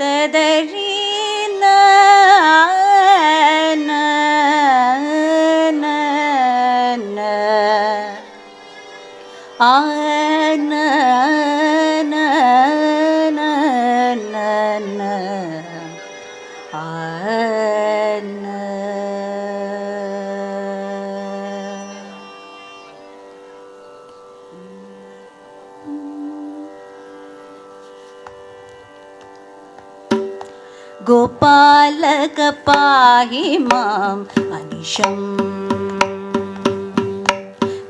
തദരീന ഗോപാലക പാഹി മാം അനിശം.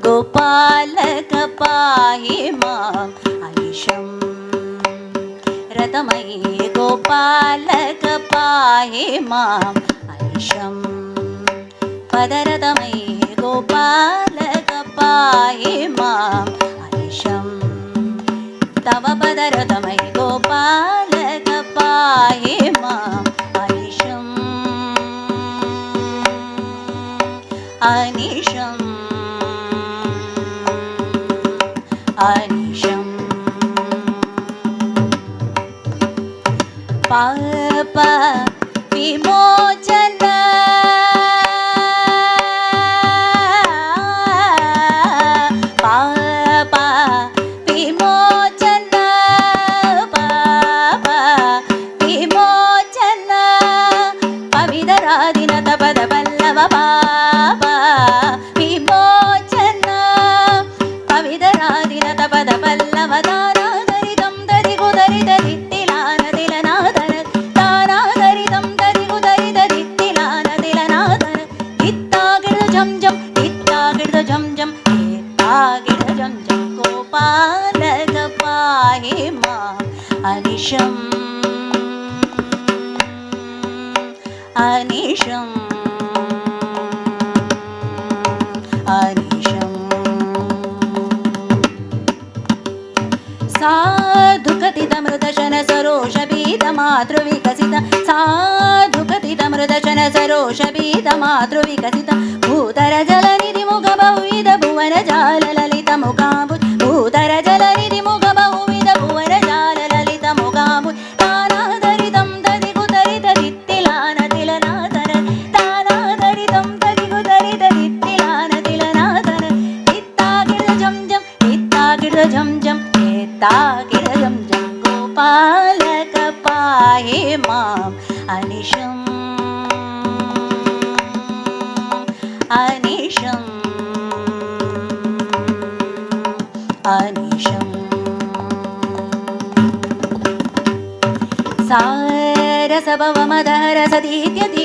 ഗോപാലക പാഹി മാം അനിശം. രഥമയി ഗോപാലക പാഹി മാം അനിശം. പദരഥമയി ഗോപാലക പാഹി മാം അനിശം. തവ പദരഥ అనిషం అనిషం సాధుకతిత మృదశన సరోష బీద మాతృవికసిత సాధుకతిత మృదశన సరోష బీద మాతృవికసిత భూతర జల నిధి ముఖ బహువిధ భువన జాల താകിരകം ജംഗോപാലക പായേ മാം. അനിഷം അനിഷം അനിഷം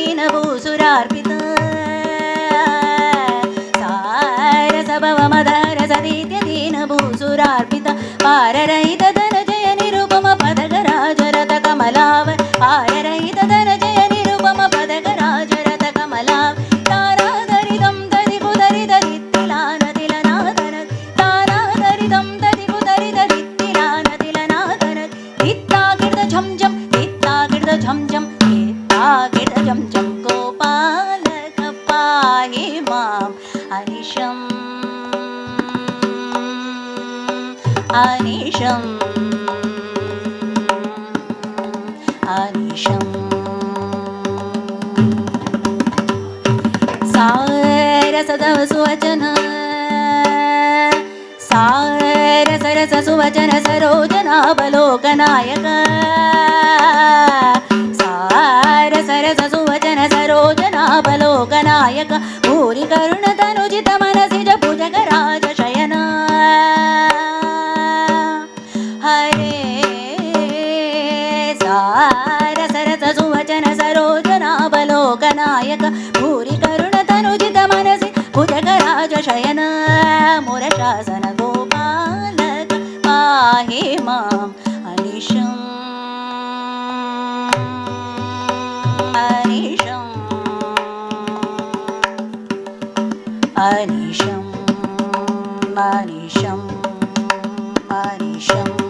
സാരസഭവമധരസതീത്യദീനഭൂസുരാർപ്പിത സാരസഭവമധ ಹಾರರೈದ ಧನ ಜಯ ನಿರುಪಮ ಪದಗ ರಾಜರಥ ಕಮಲಾವ ಹಾರರೈದ ಧನ ಜಯ ನಿರುಪಮ ಪದಗ ರಾಜರಥ ಕಮಲಾವ ತಾರಾಧರಿದಂ ದರಿಗು ದರಿದ ದಿತ್ತಿಲಾನ ತಿಲನಾದನ ತಾರಾಧರಿದಂ ದರಿಗು ದರಿದ ದಿತ್ತಿಲಾನ ತಿಲನಾದನ ದಿತ್ತಾಗಿಡ್ದ ಝಂ ಝಂ ದಿತ್ತಾಗಿಡ್ದ ಝಂ ಝಂ ದಿತ್ತಾಗಿಡ್ದ ಝಂ ಝಂ ಗೋಪಾಲಕ ಪಾಹಿ ಮಾಂ ಹರಿಶಂ అనిషం అనిషం సారసదవ సువచన సారసరస సువచన సరోజనావలోకనాయక సారసరస సువచన సరోజనావలోకనాయక పూరి కరుణ తనుజితమ रसरस सुवचन सरोजनावलोकनायक भूरि करुणतनुजित मनसि भुजगराज शयन पुरकराजशयनमुरशासन गोपालक माहि मां अनिशम्। अनिशम्। अनिशम्। अनिशम्। अनिशम्।